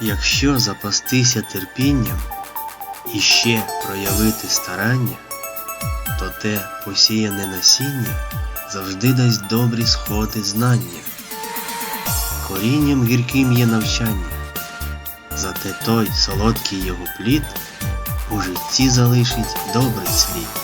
Якщо запастися терпінням і ще проявити старання, то те посіяне насіння завжди дасть добрі сходи знання. Корінням гірким є навчання, зате той солодкий його плід у житті залишить добрий слід.